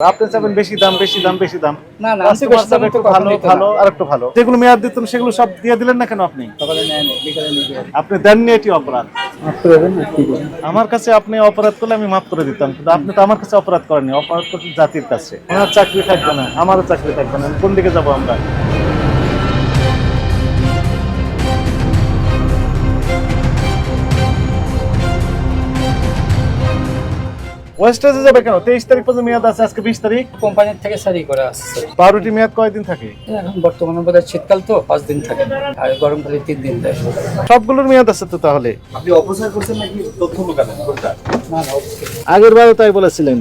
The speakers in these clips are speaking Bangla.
আপনি চাবেন বেশি দাম বেশি দাম বেশি দাম। না না একটু ভালো ভালো আর একটু ভালো। যেগুলো মেয়াদ দিতেন সেগুলো সব দিয়ে দিলেন না কেন আপনি? আপনি দেন দেননি এটি অপরাধ? আমার কাছে আপনি অপরাধ করলে আমি মাফ করে দিতাম কিন্তু আপনি তো আমার কাছে অপরাধ করেননি অপরাধ করছেন জাতির কাছে। ওনার চাকরি থাকবে না আমারও চাকরি থাকবে না কোন দিকে যাব আমরা? ওয়েস্টার্সে যাবে কেন? তেইশ তারিখ পর্যন্ত মেয়াদ আছে আজকে বিশ তারিখ। কোম্পানির থেকে সারি করে আসছে। বারোটি মেয়াদ কয়দিন থাকে? এখন বর্তমানে বোধহয় শীতকাল তো পাঁচ দিন থাকে। আর গরমকালে তিন দিন দেয়। সবগুলোর মেয়াদ আছে তো তাহলে? আপনি অপচয় করছেন নাকি তথ্য লুকালেন। আগের বারও তাই বলেছিলেন।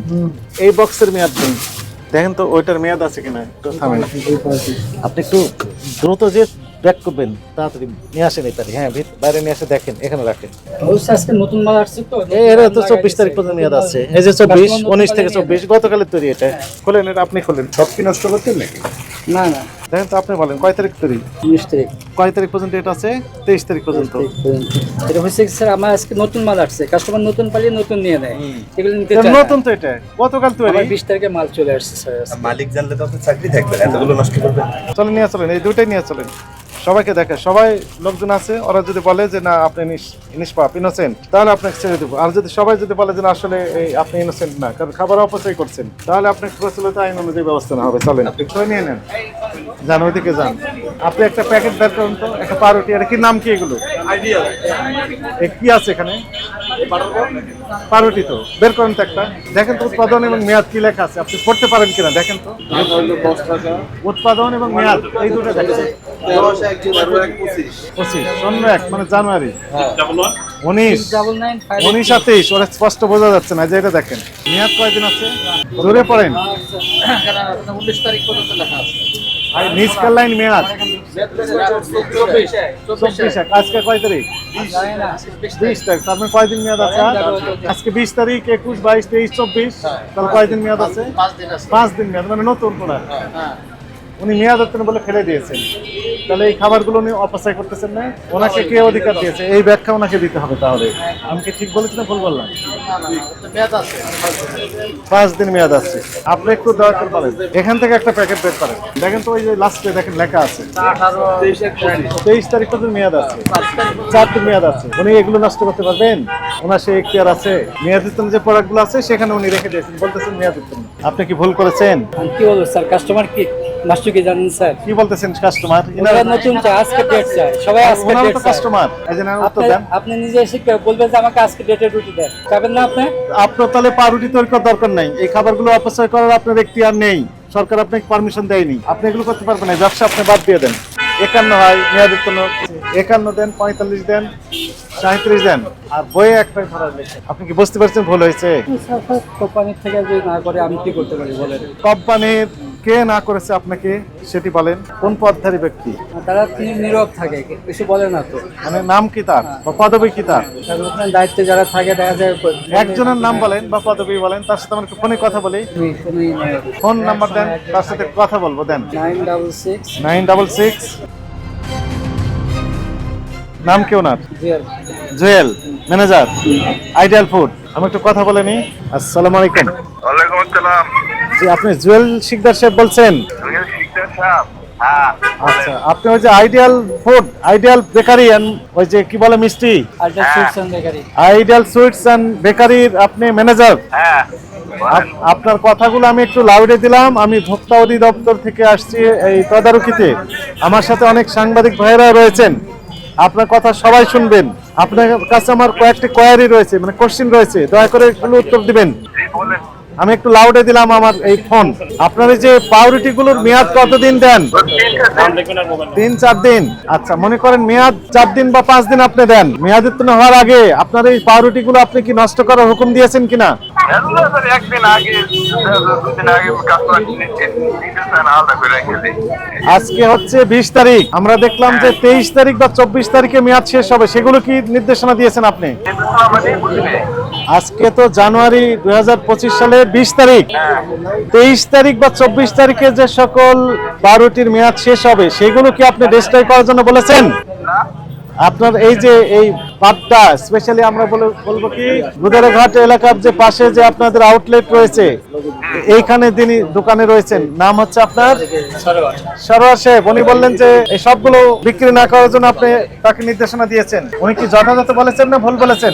এই বক্সের মেয়াদ নেই। দেখেন তো ওইটার মেয়াদ আছে কিনা? একটু থামেন। আপনি একটু দ্রুত যে ব্যাক করবেন তাড়াতাড়ি নিয়ে আসেন এটারি হ্যাঁ বাইরে নিয়ে এসে দেখেন এখানে রাখেন। অবশ্যই আজকে নতুন মাল আসছে তো চব্বিশ তারিখ পর্যন্ত মেয়াদ আছে। এই যে চব্বিশ উনিশ থেকে চব্বিশ গতকালের তৈরি এটা। খোলেন এটা আপনি খোলেন। সব কি নষ্ট করতেন নাকি? না না। দেখেন তো আপনি বলেন কয় তারিখ তৈরি? উনিশ তারিখ। কয় তারিখ পর্যন্ত এটা আছে? তেইশ তারিখ পর্যন্ত। এটা হচ্ছে স্যার আমার আজকে নতুন মাল আসছে। কাস্টমার নতুন পালিয়ে নতুন নিয়ে নেয়। এগুলো নিতে চায় নতুন তো এটা। গতকাল তৈরি। আমার বিশ তারিখে মাল চলে আসছে স্যার মালিক জানলে তো আপনার চাকরি থাকবে এতগুলো নষ্ট করবেন। চলেন নিয়ে চলেন এই দুইটাই নিয়ে চলেন। সবাইকে দেখে সবাই লোকজন আছে ওরা যদি বলে যে না আপনি নিষ্পাপ ইনোসেন্ট তাহলে আপনাকে ছেড়ে দেবো। আর যদি সবাই যদি বলে যে না আসলে এই আপনি ইনোসেন্ট না কারণ খাবার অপচয় করছেন তাহলে আপনাকে প্রচলিত আইন অনুযায়ী ব্যবস্থা নেওয়া হবে। চলেন আপনি নিয়ে নেন। যান ওইদিকে যান। আপনি একটা প্যাকেট বের করুন তো একটা পাউরুটি আর কি নাম কি এগুলো? কি আছে এখানে? পাউরুটি তো বের করেন তো একটা। দেখেন তো উৎপাদন এবং মেয়াদ কি লেখা আছে আপনি পড়তে পারেন কিনা দেখেন তো। উৎপাদন এবং মেয়াদ এই দুটো দেখেন। মানে স্পষ্ট বোঝা যাচ্ছে না যে এটা দেখেন। আছে? লাইন মেয়াদ। আজকে তারিখ? তারিখ, তার মানে মেয়াদ আছে আজকে বিশ তারিখ, একুশ, বাইশ, তেইশ, চব্বিশ মেয়াদ আছে? পাঁচ দিন মেয়াদ মানে নতুন হ্যাঁ উনি মেয়াদ হতেন বলে ফেলে দিয়েছেন। তাহলে এই খাবারগুলো উনি অপচয় করতেছেন না? ওনাকে কে অধিকার দিয়েছে? এই ব্যাখ্যা ওনাকে দিতে হবে তাহলে। আমি কি ঠিক বলেছি না ভুল বললাম? পাঁচ দিন মেয়াদ আছে। আপনি একটু দয়া করে পারেন এখান থেকে একটা প্যাকেট বের করেন। দেখেন তো ওই যে লাস্টে দেখেন লেখা আছে। তেইশ তারিখ পর্যন্ত মেয়াদ আছে। চার দিন মেয়াদ আছে। উনি এগুলো নষ্ট করতে পারবেন? ওনার সেই এখতিয়ার আছে। মেয়াদিত্তন যে প্রোডাক্টগুলো আছে, সেখানে উনি রেখে দিয়েছেন। বলতেছেন মেয়াদিত্তন আপনি কি ভুল করেছেন? কি বলব স্যার কাস্টমার কি? মাস্টার কি জানেন স্যার। কি বলতেছেন কাস্টমার ওনারা নতুন চাই আজকে ডেট সবাই আজকে ডেট কাস্টমার এই জন্য উত্তর দেন। আপনি নিজে এসে বলবেন যে আমাকে আজকে ডেটের রুটি দেন। না আপনি? আপনার তাহলে পাউরুটি তৈরি করার দরকার নাই। এই খাবারগুলো অপচয় করার আপনার এখতিয়ার নেই। সরকার আপনাকে পারমিশন দেয়নি। আপনি এগুলো করতে পারবেন না। ব্যবসা আপনি বাদ দিয়ে দেন। একান্ন হয় মেয়াদিত্তন একান্ন দেন পঁয়তাল্লিশ দেন সাঁত্রিশ দেন। আর বইয়ে লেখা আপনি কি বুঝতে পারছেন ভুল হয়েছে? কোম্পানির থেকে যদি না করে আমি কি করতে পারি বলেন? কোম্পানির কে না করেছে আপনাকে সেটি বলেন? কোন পদধারী ব্যক্তি? তারা নি- নীরব থাকে কিছু বলে না তো। মানে নাম কি তার? বা পদবী কি তার? ওখানে দায়িত্বে যারা থাকে দেখা যায় একজনের নাম বলেন বা পদবী বলেন তার সাথে আমরা ফোনে কথা বলি। নাইন ফোন নাম্বার দেন তার সাথে কথা বলব দেন। Double six. Nine double six. নাম কি ওনার? জুয়েল। Manager ideal food. আমি একটু কথা বলে নি আসসালামু আলাইকুম। ওয়ালাইকুম আসসালাম। জি আপনি জুয়েল শিকদার সাহেব বলছেন? হ্যাঁ আচ্ছা আপনি ওই যে আইডিয়াল ফুড আইডিয়াল বেকারি ওই যে কি বলে মিষ্টি? অ্যান্ড আইডিয়াল সুইটস এন্ড বেকারির আপনি ম্যানেজার হ্যাঁ আপনার কথাগুলো আমি একটু লাউডে দিলাম আমি ভোক্তা অধিদপ্তর থেকে আসছি এই তদারকিতে। আমার সাথে অনেক সাংবাদিক ভাইয়েরা রয়েছেন। আপনার কথা সবাই শুনবেন। আপনার কাছে আমার কয়েকটি কোয়ারি রয়েছে মানে কোশ্চিন রয়েছে। দয়া করে এগুলো উত্তর দিবেন। আমি একটু লাউডে দিলাম আমার এই ফোন আপনার যে পাউরুটি গুলোর মেয়াদ কতদিন দেন? তিন চার দিন। আচ্ছা মনে করেন মেয়াদ চার দিন বা পাঁচ দিন আপনি দেন। মেয়াদ উত্তীর্ণ হওয়ার আগে আপনার এই পাউরুটি গুলো আপনি কি নষ্ট করার হুকুম দিয়েছেন কিনা? একদিন আগে দুদিন আগে কাস্টমার আলাদা করে রেখে আজকে হচ্ছে বিশ তারিখ। আমরা দেখলাম যে তেইশ তারিখ বা চব্বিশ তারিখে মেয়াদ শেষ হবে। সেগুলো কি নির্দেশনা দিয়েছেন আপনি? আজকে তো জানুয়ারি দুই হাজার পঁচিশ সালে বিশ তারিখ। তেইশ তারিখ বা চব্বিশ তারিখে যে সকল বারোটির মেয়াদ শেষ হবে সেগুলো কি আপনি ডিস্ট্রাই করার জন্য বলেছেন? না। আপনার এই যে এই পাটটা স্পেশালি আমরা বলব কি গুদারাঘাট এলাকার যে পাশে যে আপনাদের আউটলেট রয়েছে, এইখানে তিনি দোকানে রয়েছেন। নাম হচ্ছে আপনার? সরোয়ার সাহেব। উনি বললেন যে, এই সবগুলো বিক্রি না করার জন্য আপনি তাকে নির্দেশনা দিয়েছেন। উনি কি যথাযথ বলেছেন না ভুল বলেছেন?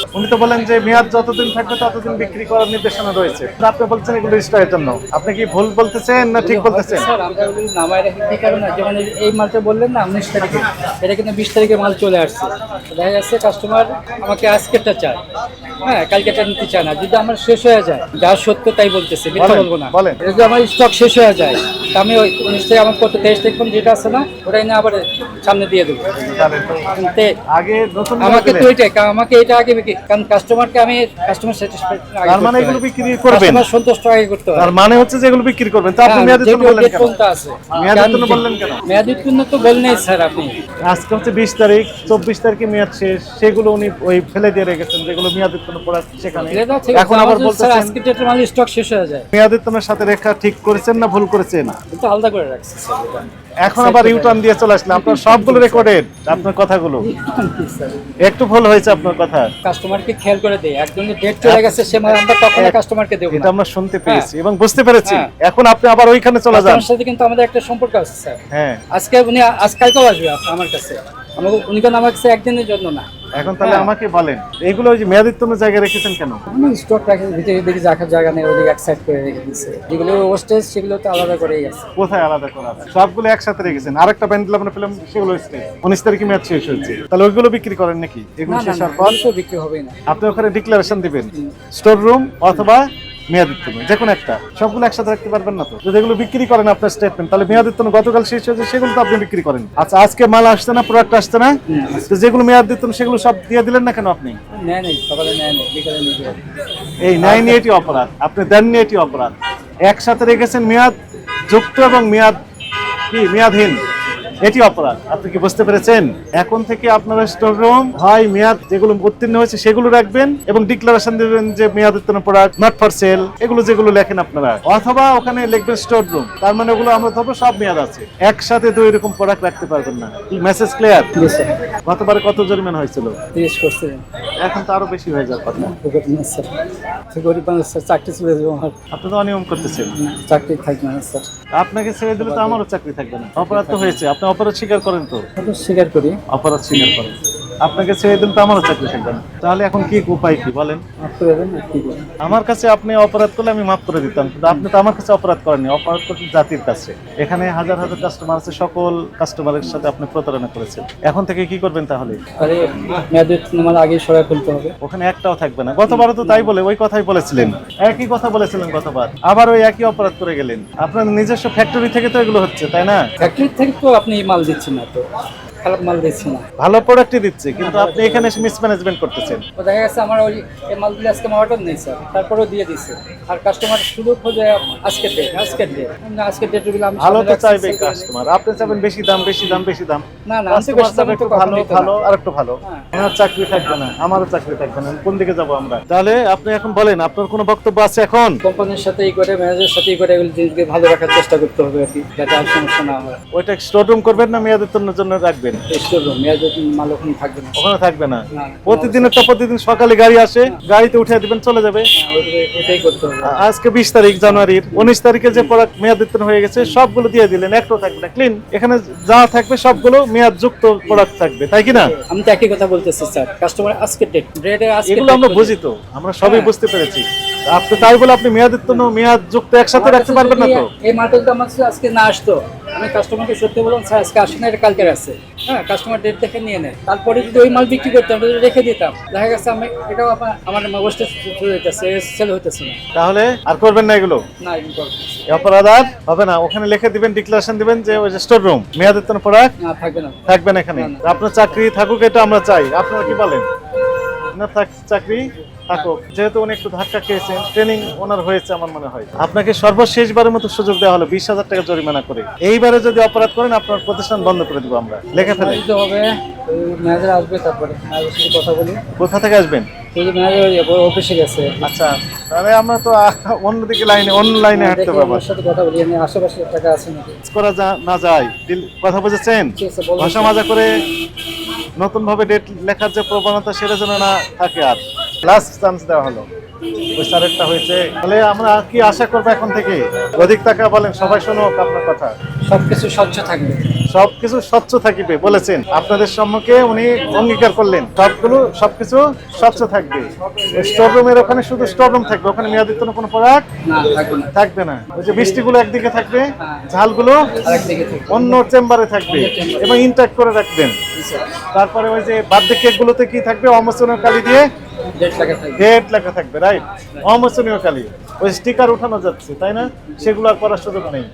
উনি তো বলেন যে মেয়াদ যতদিন থাকবে ততদিন বিক্রি করার নির্দেশনা রয়েছে। আপনি বলছেন এগুলো স্টকের জন্য। আপনি কি ভুল বলতেছেন না ঠিক বলতেছেন? স্যার নামায় রাখি এই মালটা বললেন না, উনিশ তারিখে। এটা কিন্তু বিশ তারিখে মাল চলে আসছে। দেখা যাচ্ছে কাস্টমার আমাকে আজকেরটা চায়। হ্যাঁ কালকেটা নিতে চায় না যদি আমার শেষ হয়ে যায় যা সত্য তাই বলতেছে মিথ্যা বলব না। বলেন। যদি আমার স্টক শেষ হয়ে যায় তা আমি ওই উনিশ আমার কত তেইশ যেটা আছে না ওটাই না আবার সামনে দিয়ে দেবো। আগে আমাকে তো। ওইটাই আমাকে এটা আগে বিক্রি কারণ কাস্টমারকে আমি কাস্টমার স্যাটিসফ্যাকশন আগে তার মানে এগুলো বিক্রি করবেন। কাস্টমার সন্তুষ্ট আগে করতে হয়। তার মানে হচ্ছে যে এগুলো বিক্রি করবেন। তো আপনি হ্যাঁ, মেয়াদের জন্য বললেন কেন? আছে। মেয়াদের জন্য যে- বললেন কেন? মেয়াদের জন্য তো বললেন স্যার আপনি। আজকে হচ্ছে বিশ তারিখ চব্বিশ তারিখে মেয়াদ শেষ সেগুলো উনি ওই ফেলে দিয়ে রেখেছেন যেগুলো মেয়াদের জন্য পড়া সেখানে? এখন আবার আমার যদি স্যার বলতেছেন আজকে ডেটের মাল স্টক শেষ হয়ে যায়। মেয়াদের তোমার সাথে রেখা ঠিক করেছেন না ভুল করেছেন? কিন্তু আলাদা করে রাখছি এখন আবার ইউটার্ন দিয়ে চলে আসলে আপনার সবগুলো রেকর্ডেড আপনার কথাগুলো। একটু ভুল হয়েছে আপনার কথা। কাস্টমারকে খেয়াল করে দেয় একজন ডেট চলে গেছে সে মাল আমরা কখনো কাস্টমারকে দেবো এটা আমরা শুনতে পেরেছি এবং বুঝতে পেরেছি। হ্যাঁ। এখন আপনি আবার ওইখানে চলে যান। কাস্টমার সাথে কিন্তু আমাদের একটা সম্পর্ক আছে স্যার। হ্যাঁ। আজকে উনি আজ কালকেও আসবে আমার কাছে। আমাকে উনি কেন আমার কাছে একদিনের জন্য না। এখন তাহলে হ্যাঁ। আমাকে বলেন এইগুলো ওই যে মেয়াদিত্বনের জায়গায় রেখেছেন কেন? আমি স্টক রাখি ভিতরে দেখি রাখার জায়গা নেই ওদিকে এক সাইড করে রেখে দিয়েছে। যেগুলো ওস্টেজ সেগুলো তো আলাদা করেই আছে। কোথায় আলাদা করা আছে? সবগুলো একসাথে রেখেছেন। আরেকটা ব্যান্ড আমরা পেলাম সেগুলো স্টেজ উনিশ তারিখে ম্যাচ শেষ হয়েছে। তাহলে ওইগুলো বিক্রি করেন নাকি? এগুলো শেষ হওয়ার পর? তো বিক্রি হবে না। আপনি ওখানে ডিক্লারেশন দিবেন। স্টোর রুম অথবা মেয়াদিত্বন যে কোনো একটা। সবগুলো একসাথে রাখতে পারবেন না তো। যদি এগুলো বিক্রি করেন আপনার স্টেটমেন্ট তাহলে মেয়াদিত্বন গতকাল শেষ হয়েছে সেগুলো তো আপনি বিক্রি করেন আচ্ছা আজকে মাল আসছে না প্রোডাক্ট আসছে না? তো যেগুলো মেয়াদিত্বন সেগুলো সব দিয়ে দিলেন না কেন আপনি। এই নেয়নি এটি অপরাধ আপনি দেননি এটি অপরাধ। একসাথে রেখেছেন মেয়াদ যুক্ত এবং মেয়াদ কি? মেয়াদহীন। এটি অপরাধ। আপনি কি বুঝতে পেরেছেন? এখন থেকে আপনারা স্টোর রুম হয় মেয়াদ যেগুলো উত্তীর্ণ হয়েছে সেগুলো রাখবেন এবং ডিক্লারেশন দেবেন যে মেয়াদ উত্তীর্ণ প্রোডাক্ট নট ফর সেল এগুলো যেগুলো লেখেন আপনারা। অথবা ওখানে লিখবেন স্টোর রুম তার মানে ওগুলো আমরা ধরবো সব মেয়াদ আছে। একসাথে দুই রকম প্রোডাক্ট রাখতে পারবেন না। মেসেজ ক্লিয়ার স্যার কত জরিমানা হয়েছিল? এখন তো আরও বেশি হয়ে যাওয়ার কথা। গরিব মানুষ স্যার চাকরি চলে যাব আমার। আপনি তো অনিয়ম করতেছেন চাকরি থাকবে না স্যার। আপনাকে ছেড়ে দিলে তো আমারও চাকরি থাকবে না। অপরাধ তো হয়েছে আপনি অপরাধ স্বীকার করেন তো? স্বীকার করি। অপরাধ স্বীকার করেন। আপনাকে ছেড়ে দিলে তো আমারও চাকরি থাকবে না তাহলে এখন কি উপায় কি বলেন? আমার কাছে আপনি অপরাধ করলে আমি মাফ করে দিতাম কিন্তু আপনি তো আমার কাছে অপরাধ করেননি অপরাধ করছেন জাতির কাছে। এখানে হাজার হাজার কাস্টমার আছে সকল কাস্টমারের সাথে আপনি প্রতারণা করেছেন। এখন থেকে কি করবেন তাহলে? আগে সরাই ফেলতে হবে। ওখানে একটাও থাকবে না। গতবারও তো তাই বলে ওই কথাই বলেছিলেন। একই কথা বলেছিলেন গতবার। আবার ওই একই অপরাধ করে গেলেন। আপনার নিজস্ব ফ্যাক্টরি থেকে তো এগুলো হচ্ছে তাই না? ফ্যাক্টরি থেকে তো আপনি মাল দিচ্ছেন না তো। খারাপ মাল দিচ্ছেন না। ভালো প্রোডাক্টই দিচ্ছে কিন্তু আপনি এখানে মিসম্যানেজমেন্ট করতেছেন। তো দেখা গেছে আমার ওই এই মালগুলি আজকে আমার অর্ডার নেই স্যার তারপরেও দিয়ে দিচ্ছে আর কাস্টমার শুধু খোঁজে আজকের ডেট আজকের ডেট আজকের ডেটগুলো আমি ভালো তো চাইবে কাস্টমার আপনি চাইবেন বেশি দাম বেশি দাম বেশি দাম। না না কাস্টমার চাইবে একটু ভালো ভালো আর একটু ভালো। হ্যাঁ। আমার চাকরি থাকবে না আমারও চাকরি থাকবে না। কোন দিকে যাব আমরা? তাহলে আপনি এখন বলেন আপনার কোনো বক্তব্য আছে এখন? কোম্পানির সাথে এই করে ম্যানেজারের সাথে এই করে এগুলো জিনিসকে ভালো রাখার চেষ্টা করতে হবে আর কি যাতে আর সমস্যা না হয়। ওইটা স্টোরুম করবেন না মেয়াদের জন্য রাখবেন? স্টোর রুম মাল ওখানে থাকবে না। ওখানে থাকবে না? না। প্রতিদিনের প্রতিদিন সকালে গাড়ি আসে গাড়িতে উঠে দিবেন চলে যাবে। হ্যাঁ, করতে হবে। আজকে বিশ তারিখ জানুয়ারির উনিশ তারিখে যে প্রোডাক্ট হয়ে গেছে সবগুলো দিয়ে দিলেন একটাও থাকবে না ক্লিন এখানে যা থাকবে সবগুলো প্রোডাক্ট থাকবে তাই কি না? আমি তো একই কথা বলতেছি স্যার। কাস্টমার ডেট আজকে এগুলো আমরা বুঝি তো আমরা সবই হ্যাঁ। বুঝতে পেরেছি। আপনি তাই বলে আপনি মেয়াদ উত্তীর্ণ মেয়াদ যুক্ত একসাথে রাখতে পারবেন না তো? এই মালটা যদি আমার আজকে না আসতো আমি কাস্টমারকে সত্যি বললাম স্যার আজকে আসে না এটা কালকের আছে। হ্যাঁ কাস্টমার ডেট দেখে নিয়ে নেয়। তারপরে যদি ওই মাল বিক্রি করতাম রেখে দিতাম। দেখা গেছে আমি এটাও আমার আমার ওয়েস্টে চলে যেতেছে সেল হইতেছে না। তাহলে আর করবেন না এগুলো? না এগুলো করব না। অপরাধ আর হবে না। ওখানে লিখে দিবেন ডিক্লারেশন দিবেন যে ওই যে স্টোর রুম মেয়াদ উত্তীর্ণ প্রোডাক্ট না থাকবে না। থাকবেন এখানে। আপনার চাকরি থাকুক এটা আমরা চাই। আপনারা কি বলেন? থাক চাকরি থাকুক। যেহেতু উনি একটু ধাক্কা খেয়েছেন ট্রেনিং ওনার হয়েছে আমার মনে হয়। আপনাকে সর্বশেষবারের মতো সুযোগ দেওয়া হলো বিশ হাজার টাকা জরিমানা করে। এইবারে যদি অপরাধ করেন আপনার প্রতিষ্ঠান বন্ধ করে দেবো আমরা। লেখে ফেলে হবে ম্যানেজার আসবে তারপরে কথা বলি। কোথা থেকে আসবেন? অফিসে গেছে। আচ্ছা তাহলে আমরা তো অন্যদিকে লাইনে অন্য লাইনে হাঁটতে পারব। সাথে কথা বলি আমি আশেপাশে টাকা আছে নাকি? করা যা- না যায়। কথা বুঝেছেন। ভাষা মাজা করে নতুন ভাবে ডেট লেখার যে প্রবণতা, সেটা যেন না থাকে আর। লাস্ট চান্স দেওয়া হলো। ওই স্যারেরটা হয়েছে। তাহলে আমরা কি আশা করব এখন থেকে অধিক টাকা বলেন, সবাই শুনুক আপনার কথা। সবকিছু স্বচ্ছ থাকবে। সবকিছু স্বচ্ছ থাকিবে বলেছেন। আপনাদের সম্মুখে উনি অঙ্গীকার করলেন। সবগুলো সবকিছু স্বচ্ছ থাকবে। স্টোর রুমের ওখানে শুধু স্টোর রুম থাকবে ওখানে মেয়াদের জন্য কোনো প্রোডাক্ট? থাকবে না। ওই যে বৃষ্টিগুলো একদিকে থাকবে ঝালগুলো আরেকদিকে অন্য চেম্বারে থাকবে এবং ইনট্যাক্ট করে রাখবেন। তারপরে ওই যে বার্থডে কেক গুলোতে কি থাকবে? অমোচনের কালি দিয়ে ডেট লেখা থাকবে। রাইট অমোচনীয় কালি ওই স্টিকার উঠানো যাচ্ছে তাই না? সেগুলো আর করার সুযোগ নেই।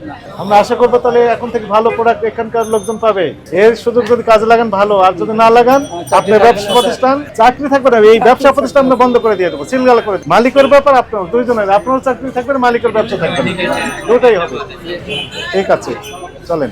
আমরা আশা করব তাহলে এখন থেকে ভালো প্রোডাক্ট এখানকার লোকজন পাবে। এর সুযোগ যদি কাজে লাগান ভালো। আর যদি না লাগান আপনার ব্যবসা প্রতিষ্ঠান চাকরি থাকবে না। এই ব্যবসা প্রতিষ্ঠান আমরা বন্ধ করে দিয়ে দেবো সিলগালা করে মালিকের ব্যাপার আপনার দুইজনের। আপনারও চাকরি থাকবে মালিকের ব্যবসা থাকবে। দুটাই হবে। ঠিক আছে চলেন।